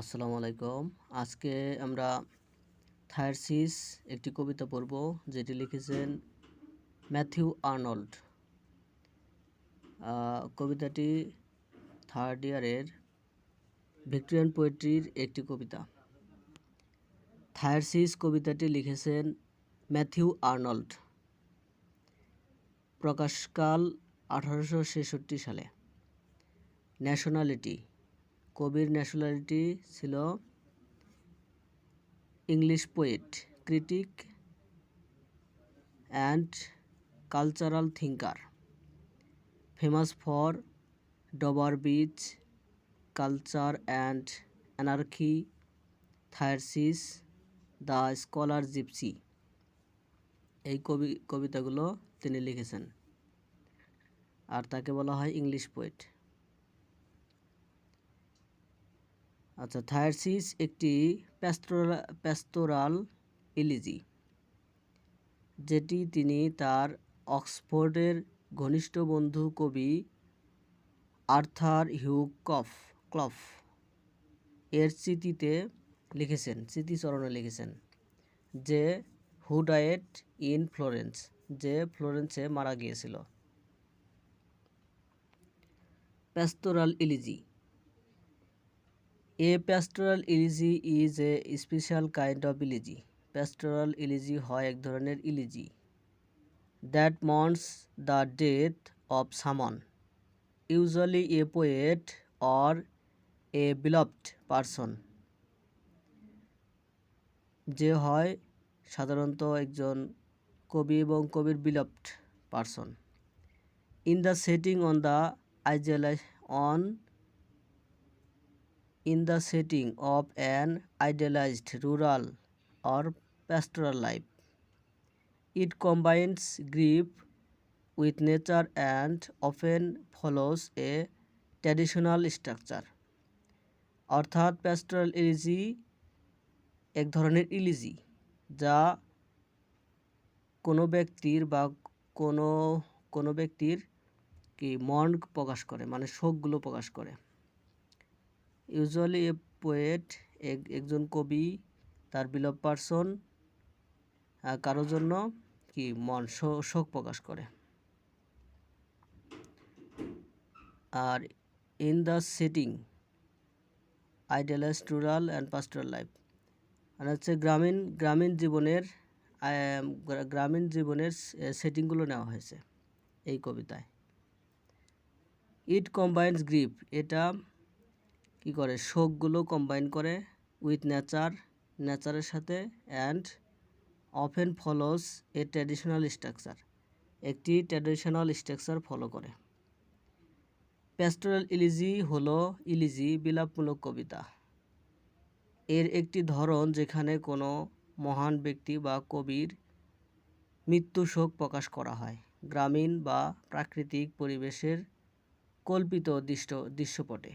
আসসালামু আলাইকুম। আজকে আমরা থায়ারসিস একটি কবিতা পড়ব, যেটি লিখেছেন ম্যাথিউ আর্নল্ড। কবিতাটি থার্ড ইয়ারের ভিক্টোরিয়ান পোয়েট্রির একটি কবিতা। থায়ারসিস কবিতাটি লিখেছেন ম্যাথিউ আর্নল্ড, প্রকাশকাল আঠারোশো ছেষট্টি সালে। ন্যাশনালিটি কবির ন্যাশনালিটি ছিল English poet critic and cultural thinker famous for Dover Beach culture and anarchy Thyrsis the scholar gipsy এই কবি, কবিতাগুলো তিনি লিখেছেন। আর তাকে বলা হয় ইংলিশ পোয়েট আচ্ছা থায়ারসিস একটি প্যাস্টোরা প্যাস্টোরাল ইলিজি, যেটি তিনি তার অক্সফোর্ডের ঘনিষ্ঠ বন্ধু কবি আর্থার হিউ কফ, ক্লফ এর স্মৃতিতে লিখেছেন, স্মৃতিচরণে লিখেছেন যে, হু ডায়েট ইন ফ্লোরেন্স, যে ফ্লোরেন্সে মারা গিয়েছিল। Pastoral elegy a pastoral elegy is a special kind of elegy pastoral elegy হয় এক ধরনের elegy that mourns the death of someone usually a poet or a beloved person যে হয় সাধারণত একজন কবি এবং কবির beloved person in the setting on the idealise on in the setting of an idealized rural or pastoral life. It combines grief with nature and often follows a traditional structure. অর্থাৎ pastoral elegy এক ধরনের elegy যা কোনো ব্যক্তির বা কোনো কোনো ব্যক্তির কি মন প্রকাশ করে মানে শোকগুলো প্রকাশ করে ইউজুয়ালি এ পোয়েট একজন কবি, তার বিলভ পারসন কারোর জন্য কি মন শোক প্রকাশ করে। আর in the setting idealise rural and pastoral life আর হচ্ছে গ্রামীণ গ্রামীণ জীবনের গ্রামীণ জীবনের সেটিংগুলো নেওয়া হয়েছে এই কবিতায়। ইট কম্বাইন্স গ্রিপ এটা কি করে? শোকগুলো কম্বাইন করে উইথ নেচার নেচারের সাথে and often follows a traditional structure একটি ট্র্যাডিশনাল স্ট্রাকচার ফলো করে। প্যাস্টোরাল ইলিজি হলো ইলিজি বিলাপমূলক কবিতা। এর একটি ধরন যেখানে কোনো মহান ব্যক্তি বা কবির মৃত্যু শোক প্রকাশ করা হয়, গ্রামীণ বা প্রাকৃতিক পরিবেশের কল্পিত দৃশ্য দৃশ্যপটে।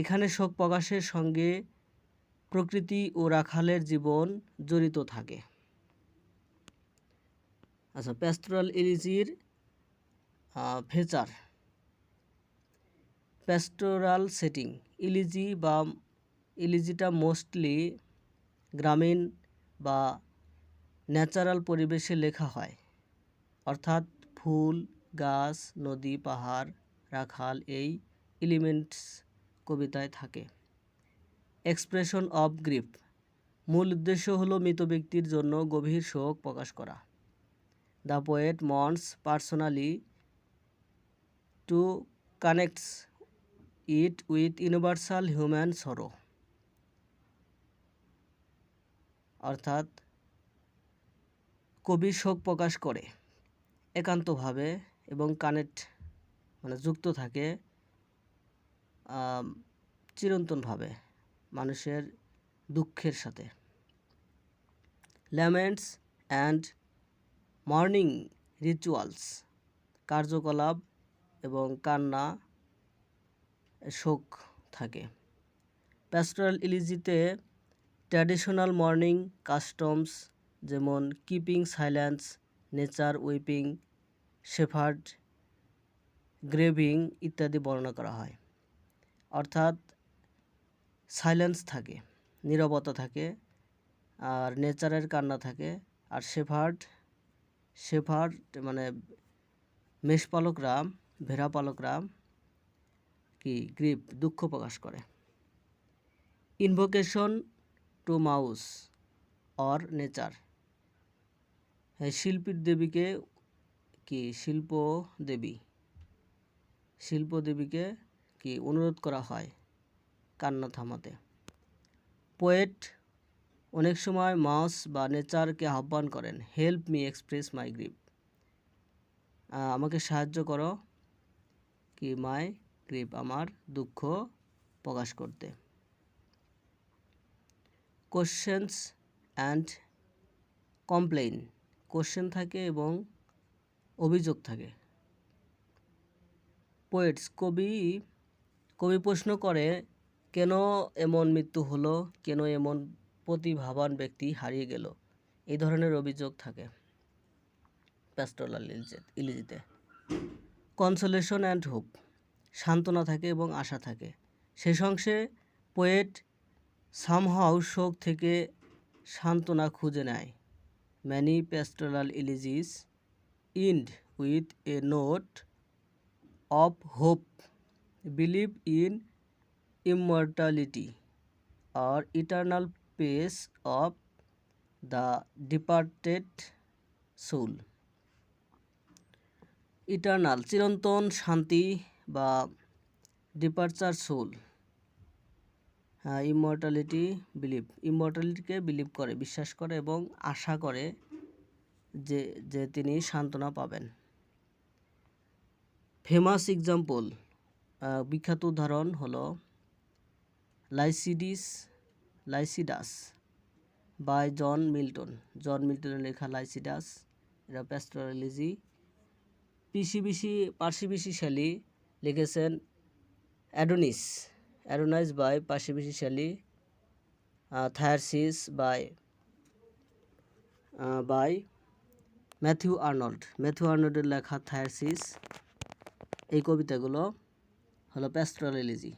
এখানে শোক প্রকাশের সঙ্গে প্রকৃতি ও রাখালের জীবন জড়িত থাকে। আচ্ছা প্যাস্টোরাল ইলিজির ফেচার। প্যাস্টোরাল সেটিং, ইলিজি বা ইলিজিটা মোস্টলি গ্রামীণ বা ন্যাচারাল পরিবেশে লেখা হয়। অর্থাৎ ফুল, গাছ, নদী, পাহাড়, রাখাল এই এলিমেন্টস কবিতায় থাকে। Expression of grief. মূল উদ্দেশ্য হল মৃত ব্যক্তির জন্য গভীর শোক প্রকাশ করা। The poet mourns personally to connects it with universal human sorrow. অর্থাৎ কবি শোক প্রকাশ করে, একান্তভাবে এবং কানেক্ট মানে যুক্ত থাকে চিরন্তনভাবে মানুষের দুঃখের সাথে। ল্যামেন্টস অ্যান্ড মর্নিং রিচুয়ালস কার্যকলাপ এবং কান্না শোক থাকে। প্যাস্টোরাল ইলিজিতে ট্র্যাডিশনাল মর্নিং কাস্টমস যেমন keeping silence nature weeping shepherd grieving ইত্যাদি বর্ণনা করা হয়। অর্থাৎ সাইলেন্স থাকে, নীরবতা থাকে, আর নেচারের কান্না থাকে। আর শেফার্ড শেফার্ড মানে মেষপালকরা ভেড়া পালকরা কি গ্রিপ, দুঃখ প্রকাশ করে। Invocation to muse or nature শিল্পীর দেবীকে কি শিল্প দেবী শিল্প দেবীকে কি অনুরোধ করা হয়? কান্না থামাতে। পোয়েট অনেক সময় মাউস বা নেচারকে আহ্বান করেন, help me express my grief. আমাকে সাহায্য করো কি মাই গ্রিপ আমার দুঃখ প্রকাশ করতে। কোশ্চেন্স অ্যান্ড কমপ্লেইন কোশ্চেন থাকে এবং অভিযোগ থাকে। পোয়েটস কবি কবি প্রশ্ন করে কেন এমন মৃত্যু হলো? কেন এমন প্রতিভাবান ব্যক্তি হারিয়ে গেল? এই ধরনের অভিযোগ থাকে প্যাস্টোলাল ইলিজিতে। কনসোলেশন অ্যান্ড হোপ, সান্ত্বনা থাকে এবং আশা থাকে। শেষ অংশে পোয়েট সামহাউ শোক থেকে সান্ত্বনা খুঁজে নেয়। Many pastoral elegies end with a note of hope, believe in immortality R eternal peace of the departed soul eternal চিরন্তন শান্তি বা ডিপার্চার সোল হ্যাঁ ইমর্টালিটি বিলিভ ইমর্টালিটিকে বিলিভ করে, বিশ্বাস করে এবং আশা করে যে যে তিনি সান্ত্বনা পাবেন। ফেমাস এক্সাম্পল বিখ্যাত উদাহরণ হলো Lycidas, Lycidas by John Milton John মিল্টনের লেখা লাইসিডাস, এটা pastoral elegy. Percy Bysshe Percy Bysshe Shelley লিখেছেন Adonais. Adonais by Percy Bysshe Shelley Thyrsis by by Matthew Arnold. Matthew আর্নল্ডের লেখা থায়ারসিস, এই কবিতাগুলো হলো প্যাস্ট্রালিজি।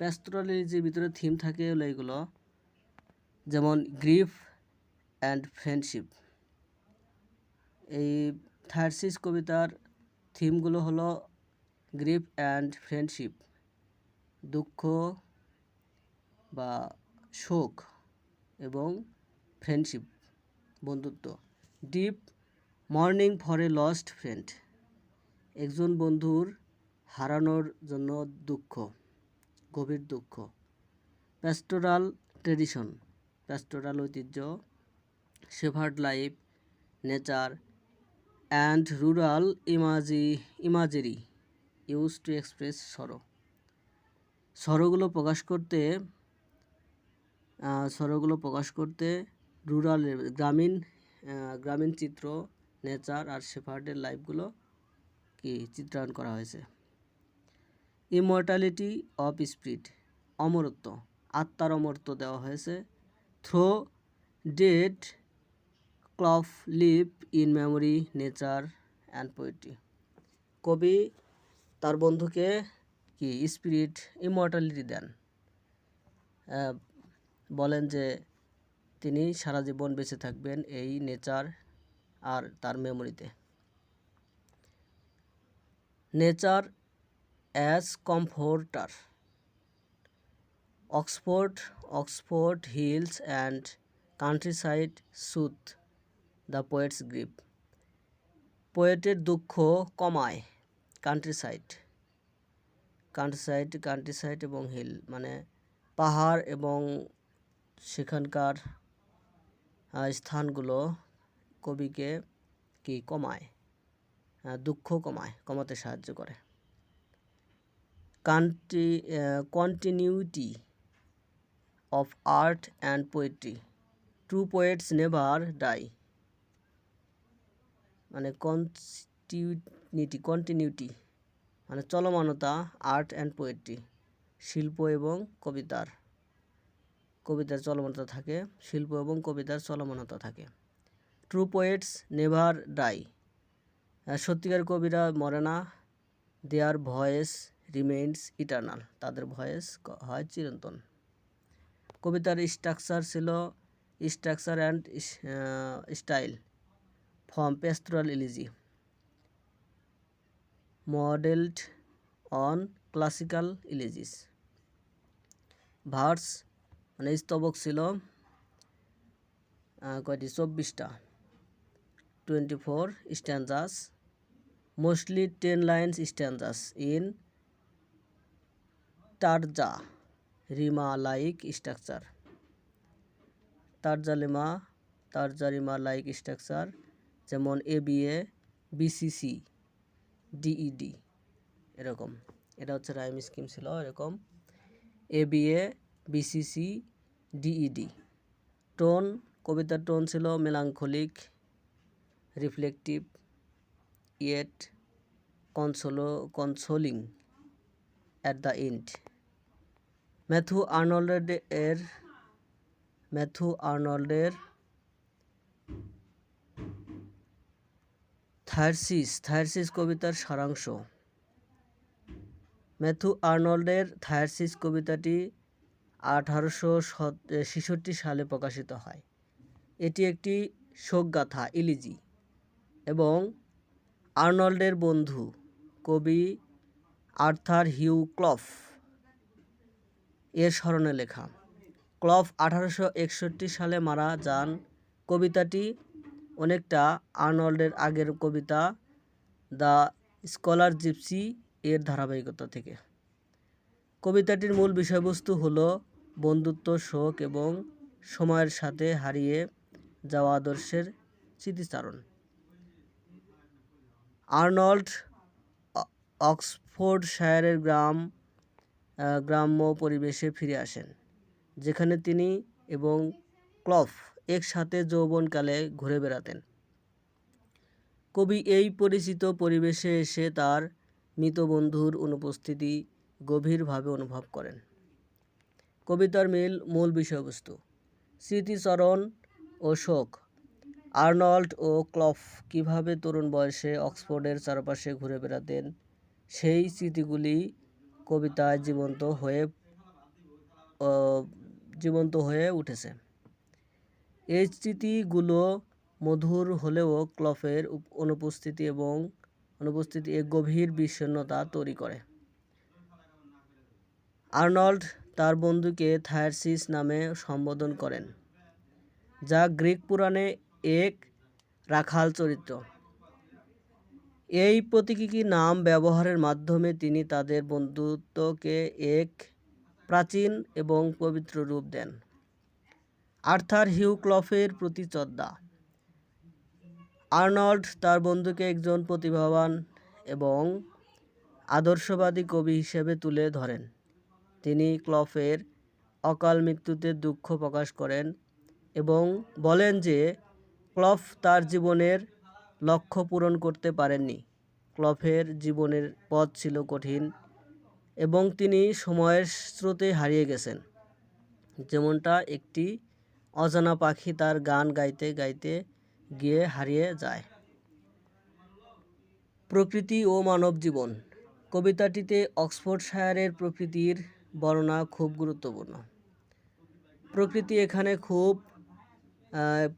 প্যাস্ট্রালিজির ভিতরে থিম থাকে হলো এইগুলো যেমন গ্রিফ অ্যান্ড ফ্রেন্ডশিপ এই থার্সিস কবিতার থিমগুলো হলো গ্রিফ অ্যান্ড ফ্রেন্ডশিপ দুঃখ বা শোক এবং ফ্রেন্ডশিপ বন্ধুত্ব। Deep mourning for a lost friend একজন বন্ধুর হারানোর জন্য দুঃখ। গভীর দুঃখ। প্যাস্টোরাল ট্রেডিশন, প্যাস্টোরাল ঐতিহ্য shepherd life, nature and rural image, imagery use to express sorrow সরোগুলো প্রকাশ করতে সরোগুলো প্রকাশ করতে রুরাল গ্রামীণ গ্রামীণ চিত্র, নেচার আর শেফার্ডের লাইফগুলো কি চিত্রায়ন করা হয়েছে? ইমর্টালিটি অফ স্পিরিট অমরত্ব, আত্মার অমরত্ব দেওয়া হয়েছে। Through dead Clough live in memory, nature and poetry. কবি তার বন্ধুকে কি স্পিরিট ইমর্টালিটি দেন? বলেন যে তিনি সারা জীবন বেঁচে থাকবেন এই নেচার আর তার মেমোরিতে। Nature as comforter Oxford Oxford hills and countryside soothe the poet's grief পোয়েটের দুঃখ কমায় কান্ট্রিসাইড কান্ট্রিসাইড কান্ট্রিসাইড এবং হিল মানে পাহাড় এবং সেখানকার স্থানগুলো কবিকে কি কমায়? দুঃখ কমায়, কমাতে সাহায্য করে। Country continuity of art and poetry true poets never die মানে কন্টিনিউটি কন্টিনিউটি মানে চলমানতা আর্ট অ্যান্ড পোয়েট্রি শিল্প এবং কবিতার কবিতার চলমানতা থাকে, শিল্প এবং কবিতার চলমানতা থাকে। ট্রু পোয়েটস নেভার ডাই সত্যিকার কবিরা মরে না। দেয়ার ভয়েস রিমেইনস ইটার্নাল, তাদের ভয়েস হয় চিরন্তন। কবিতার স্ট্রাকচার ছিল structure and style, from pastoral elegy. Modelled on classical elegies. Verse মানে স্তবক ছিল কয়টি? চব্বিশটা। Twenty four stanzas, mostly ten lines stanzas in terza rima like structure. Terza rima, terza rima like structure, যেমন এ বি এ বিসিসি ডিইডি এরকম। এটা হচ্ছে rhyme scheme ছিল, এরকম। A B A B C C D E D tone, কবিতার tone ছিল melancholic, reflective, yet, console, consoling, at the end. Matthew Arnold এর, Matthew আর্নল্ডের থার্সিস থার্সিস কবিতার সারাংশ। ম্যাথু আর্নল্ডের থায়ারসিস কবিতাটি আঠারোশো ছেষট্টি সালে প্রকাশিত হয়। এটি একটি শোকগাথা, ইলিজি, এবং আর্নল্ডের বন্ধু কবি আর্থার হিউ ক্লফ। এর স্মরণে লেখা, ক্লফ আঠারোশো একষট্টি সালে মারা যান কবিতাটি অনেকটা আর্নল্ডের আগের কবিতা, দ্য স্কলার জিপসি এর ধারাবাহিকতা থেকে। কবিতাটির মূল বিষয়বস্তু হলো বন্ধুত্ব, শোক এবং সময়ের সাথে হারিয়ে যাওয়া আদর্শের স্মৃতিচারণ। আর্নল্ড অক্সফোর্ডশায়ারের গ্রাম গ্রাম্য পরিবেশে ফিরে আসেন, যেখানে তিনি এবং ক্লফ একসাথে যৌবনকালে ঘুরে বেড়াতেন। কবি এই পরিচিত পরিবেশে এসে তার মৃত বন্ধুর অনুপস্থিতি গভীরভাবে অনুভব করেন। কবিতার মিল মূল বিষয়বস্তু, স্মৃতিচরণ ও শোক, আর্নল্ড ও ক্লফ কীভাবে তরুণ বয়সে অক্সফোর্ডের চারপাশে ঘুরে বেড়াতেন, সেই স্মৃতিগুলি কবিতায় জীবন্ত হয়ে জীবন্ত হয়ে উঠেছে। এই স্মৃতিগুলো মধুর হলেও ক্লফের অনুপস্থিতি এবং অনুপস্থিতি এক গভীর বিষণ্ণতা তৈরি করে। আর্নল্ড তার বন্ধুকে থায়ারসিস নামে সম্বোধন করেন, যা গ্রিক পুরাণে এক রাখাল চরিত্র। এই প্রতীকী নাম ব্যবহারের মাধ্যমে তিনি তাদের বন্ধুত্বকে এক প্রাচীন এবং পবিত্র রূপ দেন? আর্থার হিউ ক্লফের প্রতি শ্রদ্ধা। আর্নল্ড তার বন্ধুকে একজন প্রতিভাবান এবং আদর্শবাদী কবি হিসেবে তুলে ধরেন। তিনি ক্লফের অকাল মৃত্যুতে দুঃখ প্রকাশ করেন এবং বলেন যে ক্লফ তার জীবনের লক্ষ্য পূরণ করতে পারেননি। ক্লফের জীবনের পথ ছিল কঠিন এবং তিনি সময়ের স্রোতে হারিয়ে গেছেন। যেমনটা একটি অজানা পাখি তার গান গাইতে গাইতে গিয়ে হারিয়ে যায়। প্রকৃতি ও মানব জীবন। কবিতাটিতে অক্সফোর্ডশায়ারের প্রকৃতির বর্ণনা খুব গুরুত্বপূর্ণ। প্রকৃতি এখানে খুব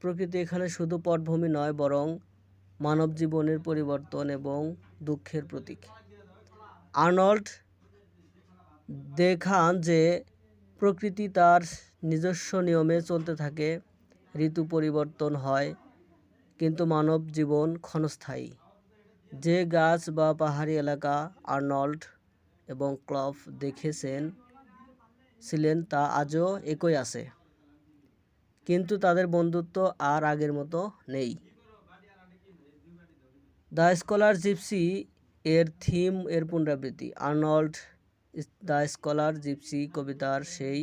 প্রকৃতি এখানে শুধু পটভূমি নয়, বরং মানব জীবনের পরিবর্তন এবং দুঃখের প্রতীক। আর্নল্ড দেখান যে প্রকৃতি তার নিজস্ব নিয়মে চলতে থাকে, ঋতু পরিবর্তন হয়, কিন্তু মানব জীবন ক্ষণস্থায়ী। যে গাছ বা পাহাড়ি এলাকা আর্নল্ড এবং ক্লফ দেখেছেন, ছিলেন তা আজও একই আছে। কিন্তু তাদের বন্ধুত্ব আর আগের মতো নেই। দ্য স্কলার জিপসি এর থিম এর পুনরাবৃত্তি। আর্নল্ড, দ্য স্কলার জিপসি কবিতার সেই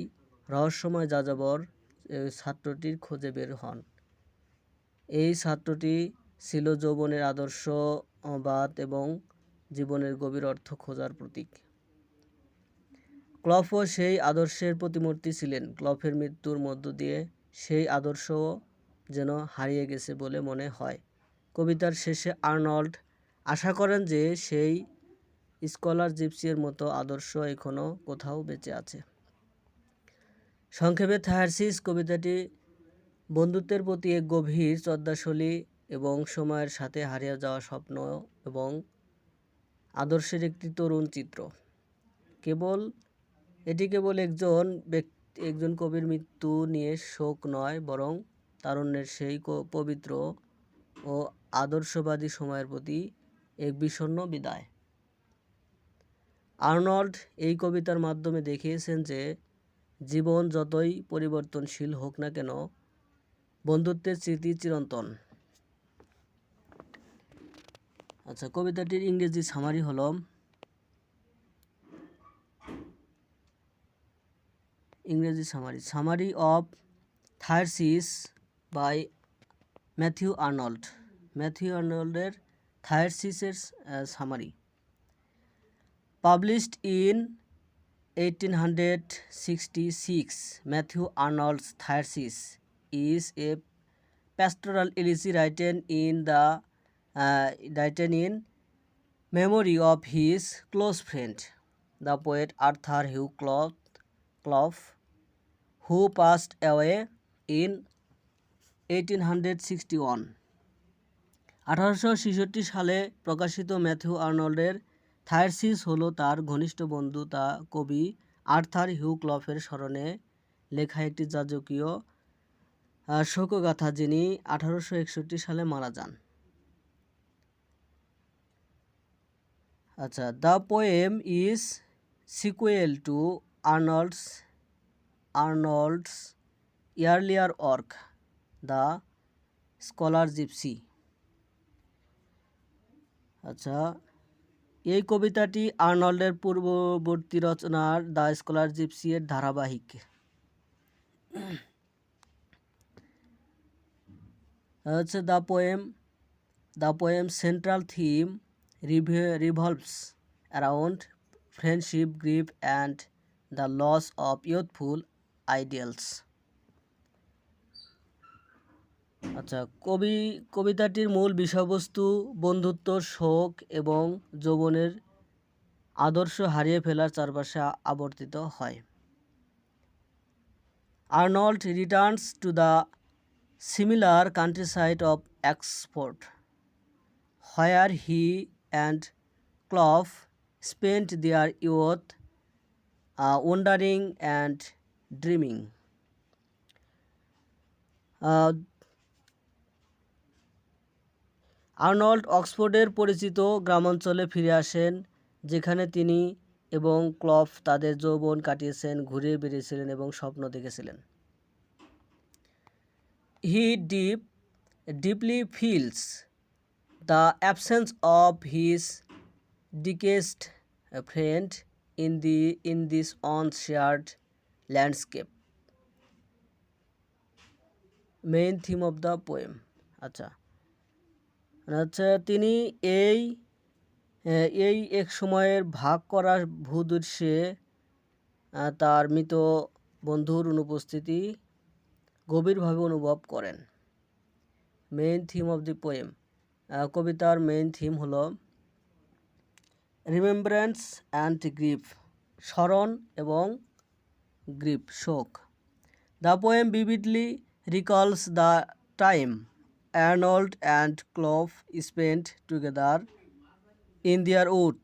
রহস্যময় যাযাবর ছাত্রটির খোঁজে বের হন। এই ছাত্রটি ছিল যৌবনের আদর্শবাদ এবং জীবনের গভীর অর্থ খোঁজার প্রতীক। ক্লফও সেই আদর্শের প্রতিমূর্তি ছিলেন। ক্লফের মৃত্যুর মধ্য দিয়ে সেই আদর্শ যেন হারিয়ে গেছে বলে মনে হয়। কবিতার শেষে আর্নল্ড আশা করেন যে সেই স্কলার জিপসির মতো আদর্শ এখনও কোথাও বেঁচে আছে। সংক্ষেপে থায়ারসিস কবিতাটি বন্ধুত্বের প্রতি এক গভীর শ্রদ্ধাশলী এবং সময়ের সাথে হারিয়ে যাওয়া স্বপ্ন এবং আদর্শের একটি তরুণ চিত্র। কেবল, এটি কেবল একজন ব্যক্তি, একজন কবির মৃত্যু নিয়ে শোক নয়, বরং তারুণ্যের সেই পবিত্র ও আদর্শবাদী সময়ের প্রতি এক বিষণ্ণ বিদায়। আর্নল্ড এই কবিতার মাধ্যমে দেখিয়েছেন যে, জীবন যতই পরিবর্তনশীল হোক না কেন, বন্ধুত্বের স্মৃতি চিরন্তন। আচ্ছা কবিতাটির ইংরেজি সামারি হল, ইংরেজি summary summary of Thyrsis by Matthew Arnold Matthew আর্নল্ডের থায়ারসিসের summary published in 1866 Matthew Arnold's Thyrsis is a pastoral elegy written in the uh, written in memory of his close friend, the poet Arthur Hugh Clough, Clough who passed away in 1861. আঠারোশো ছেষট্টি সালে প্রকাশিত Matthew আর্নল্ডের Thyrsis হলো তার ঘনিষ্ঠ বন্ধু, তা কবি আর্থার হিউ ক্লফের স্মরণে লেখা একটি যাজকীয় শোকগাথা যিনি আঠারোশো একষট্টি সালে মারা যান। আচ্ছা the poem is sequel to Arnold's Arnold's earlier work, the scholar gipsy. আচ্ছা এই কবিতাটি আর্নল্ডের পূর্ববর্তী রচনার দ্য স্কলার জিপসি এর ধারাবাহিক। হচ্ছে the poem the poem central theme revolves around friendship, grief and the loss of youthful ideals. আচ্ছা কবি, কবিতাটির মূল বিষয়বস্তু বন্ধুত্ব, শোক এবং যৌবনের আদর্শ হারিয়ে ফেলার চারপাশে আবর্তিত হয়। Arnold returns to the similar countryside of Oxford, where he and Clough spent their youth wandering and dreaming. Arnold অক্সফোর্ডের পরিচিত গ্রামাঞ্চলে ফিরে আসেন, যেখানে তিনি এবং ক্লফ তাদের যৌবন কাটিয়েছেন ঘুরে বেরিয়েছিলেন এবং স্বপ্ন দেখেছিলেন। He deep, deeply feels, the absence of his dearest friend in the, in this on shared landscape. Main theme of the poem. আচ্ছা। আচ্ছা তিনি এই এই এক সময়ের ভাগ করা ভূদৃশ্যে তার মৃত বন্ধুর অনুপস্থিতি গভীরভাবে অনুভব করেন। Main theme of the poem কবিতার মেইন থিম হলো রিমেম্বারেন্স অ্যান্ড গ্রিফ স্মরণ এবং গ্রিফ শোক। The poem vividly recalls the time Arnold and Clough spent together in their youth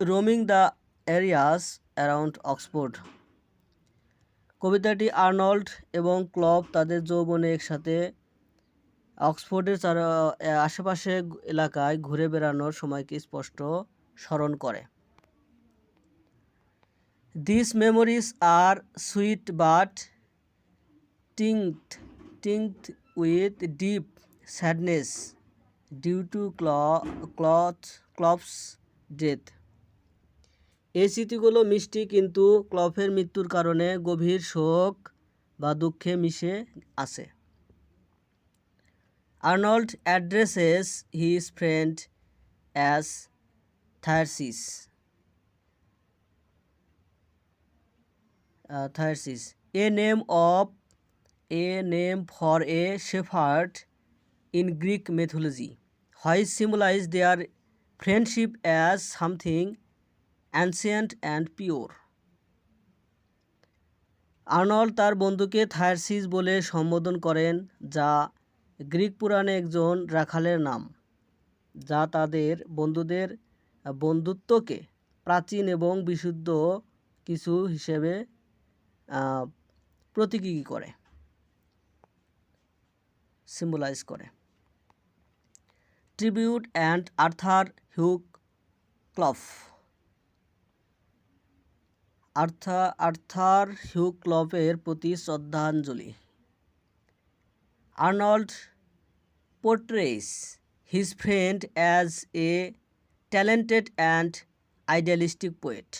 roaming the areas around Oxford কবিতাটি আর্নল্ড এবং Clough তাদের যৌবনে একসাথে অক্সফোর্ডের চার আশেপাশে এলাকায় ঘুরে বেড়ানোর সময়কে স্পষ্ট স্মরণ করে। This memories are sweet but tinged tinged with deep sadness due to Clo- Cloth, Clough's death. এই স্মৃতিগুলো মিষ্টি কিন্তু ক্লফের মৃত্যুর কারণে গভীর শোক বা দুঃখে মিশে আছে Arnold addresses his friend as Thyrsis uh, a name name a name for a shepherd in Greek mythology he symbolise their friendship as something ancient and pure Arnold তার বন্ধুকে থায়ারসিস বলে সম্বোধন করেন, যা গ্রিক পুরাণে একজন রাখালের নাম, যা তাদের বন্ধুদের বন্ধুত্বকে প্রাচীন এবং বিশুদ্ধ কিছু হিসেবে প্রতীকী করে। সিম্বলাইজ করে। Tribute and Arthur Hugh Clough Arthur Arthur Hugh ক্লফের প্রতি শ্রদ্ধাঞ্জলি। Arnold portrays his friend as a talented and idealistic poet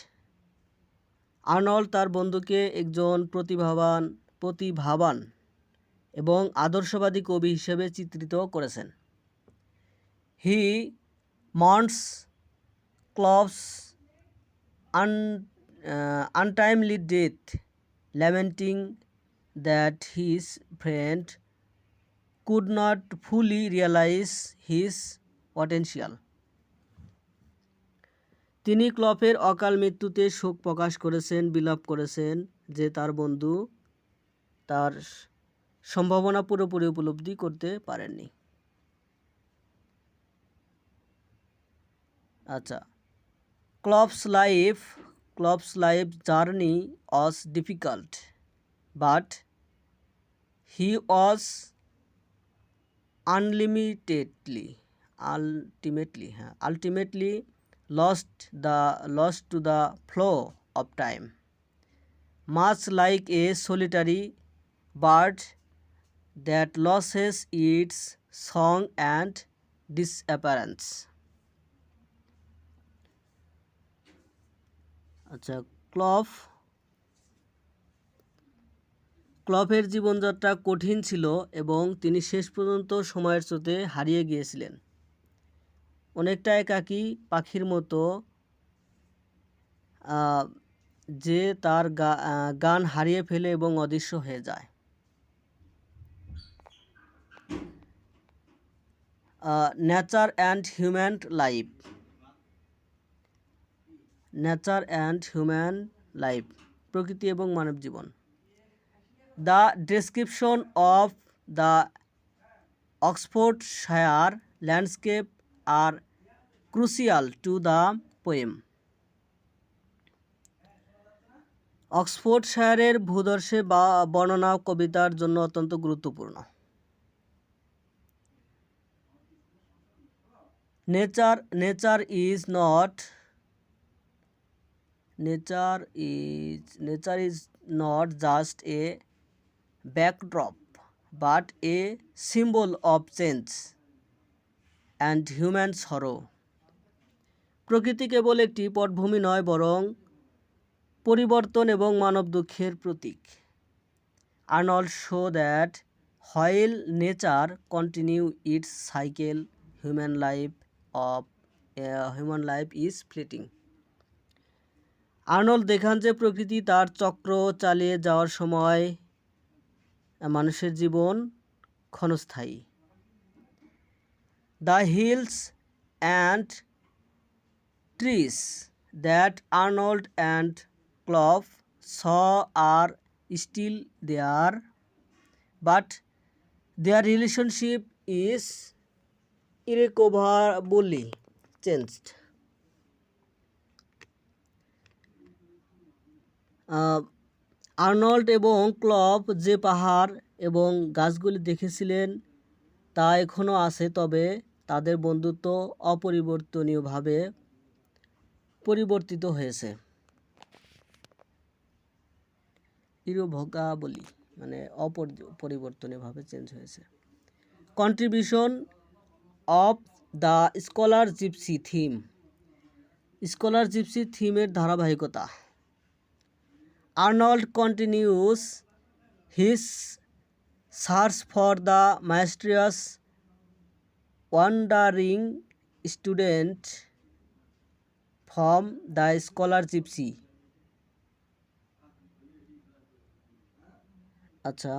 Arnold তার বন্ধুকে একজন প্রতিভাবান প্রতিভাবান এবং আদর্শবাদী কবি হিসেবে চিত্রিত করেছেন। He mourns Clough's un untimely death lamenting that his friend could not fully realise his potential তিনি ক্লফের অকাল মৃত্যুতে শোক প্রকাশ করেছেন, বিলাপ করেছেন যে তার বন্ধু তার সম্ভাবনা পুরোপুরি উপলব্ধি করতে পারেননি। আচ্ছা। Clough's life Clough's life journey was difficult, but he was unlimitedly, ultimately হ্যাঁ ultimately lost the, lost to the flow of time. Much like a solitary bird that loses its song and disappearance. আচ্ছা Clough. ক্লফের জীবনযাত্রা কঠিন ছিল এবং তিনি শেষ পর্যন্ত সময়ের স্রোতে হারিয়ে গিয়েছিলেন। অনেকটা একাকী পাখির মতো যে তার গান হারিয়ে ফেলে এবং অদৃশ্য হয়ে যায়। Nature and human life nature and human life প্রকৃতি এবং মানব জীবন। The description of the Oxfordshire landscape are crucial to the poem অক্সফোর্ডশায়ারের ভূদর্শে বা বর্ণনা কবিতার জন্য অত্যন্ত গুরুত্বপূর্ণ। Nature nature is not, nature is nature is not just a backdrop but a symbol of change and human sorrow প্রকৃতি কেবল একটি পটভূমি নয়, বরং পরিবর্তন এবং মানব দুঃখের প্রতীক। Arnold show that while nature continue its cycle human life of human life is fleeting Arnold দেখান যে প্রকৃতি তার চক্র চালিয়ে যাওয়ার সময়, মানুষের জীবন ক্ষণস্থায়ী। The hills and trees that Arnold and Clough saw are still there but their relationship is irrecoverably changed. Arnold এবং ক্লব যে পাহাড় এবং গাছগুলি দেখেছিলেন, তা এখনও আছে, তবে তাদের বন্ধুত্ব অপরিবর্তনীয়ভাবে পরিবর্তিত হয়েছে ইরোভোগাবলি মানে অপরিবর্তনীয়ভাবে চেঞ্জ হয়েছে contribution of the scholar gipsy theme scholar gipsy থিমের ধারাবাহিকতা। Arnold continues his search for the mysterious wandering student from the scholar gipsy আচ্ছা।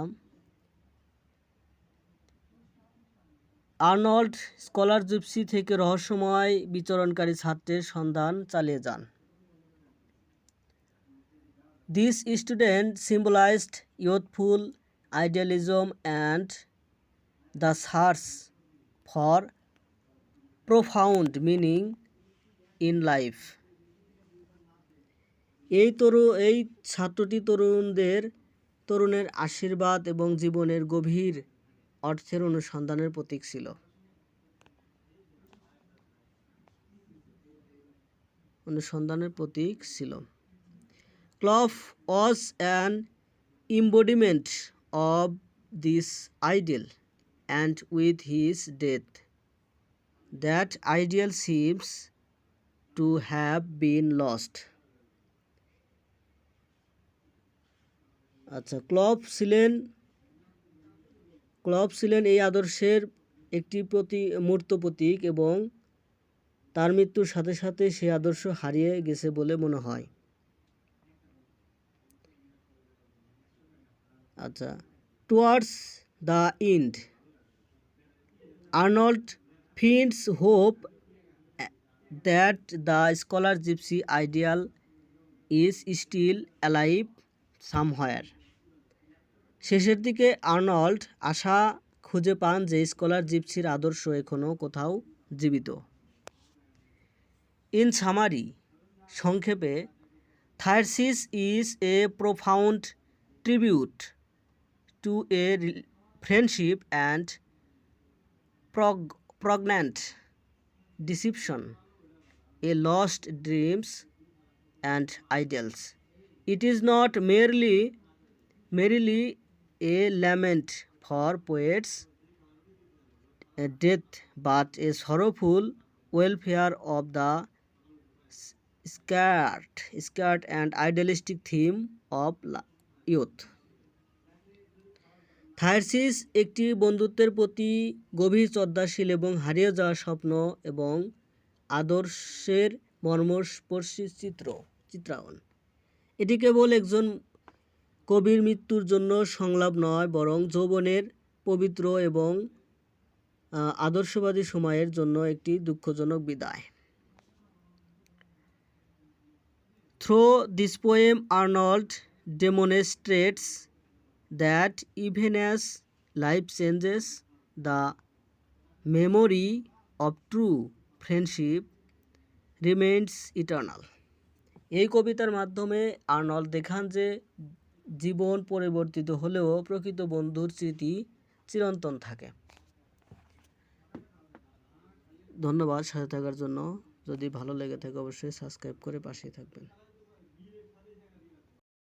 আর্নল্ড স্কলার জিপসি থেকে রহস্যময় বিচরণকারী ছাত্রের সন্ধান চালিয়ে যান। This student symbolised youthful idealism and the search for profound meaning in life এই তরু, এই ছাত্রটি তরুণদের, তরুণের আশীর্বাদ এবং জীবনের গভীর অর্থের অনুসন্ধানের প্রতীক ছিল। অনুসন্ধানের প্রতীক ছিল। Clough was an embodiment of this ideal and with his death that ideal seems to have been lost আচ্ছা ক্লব ছিলেন ক্লব ছিলেন এই আদর্শের একটি প্রতি, মূর্ত প্রতীক এবং তার মৃত্যুর সাথে সাথে সেই আদর্শ হারিয়ে গেছে বলে মনে হয়। আচ্ছা towards the end. Arnold finds hope that the scholar gipsy ideal is still alive somewhere. শেষের দিকে আর্নল্ড আশা খুঁজে পান যে স্কলার জিপসির আদর্শ এখনও কোথাও জীবিত। ইন সামারি, সংক্ষেপে Thyrsis is a profound tribute to a friendship and প্রগ, poignant deception, a lost dreams and ideals. It is not merely merely a lament for poet's death but a sorrowful farewell of the sacred sacred and idealistic theme of youth Thyrsis একটি বন্ধুত্বের প্রতি গভীর শ্রদ্ধাশীল এবং হারিয়ে যাওয়া স্বপ্ন এবং আদর্শের মর্মস্পর্শী চিত্র, চিত্রায়ন। এটি কেবল একজন কবির মৃত্যুর জন্য সংলাপ নয়, বরং যৌবনের, পবিত্র এবং আদর্শবাদী সময়ের জন্য একটি দুঃখজনক বিদায়। Through this poem Arnold demonstrates that even as life changes the memory of true friendship remains eternal এই কবিতার মাধ্যমে আর্নল্ড দেখান যে জীবন পরিবর্তিত হলেও প্রকৃত বন্ধুর স্মৃতি চিরন্তন থাকে। ধন্যবাদ সাথে থাকার জন্য। যদি ভালো লেগে থাকে, অবশ্যই সাবস্ক্রাইব করে পাশেই থাকবেন।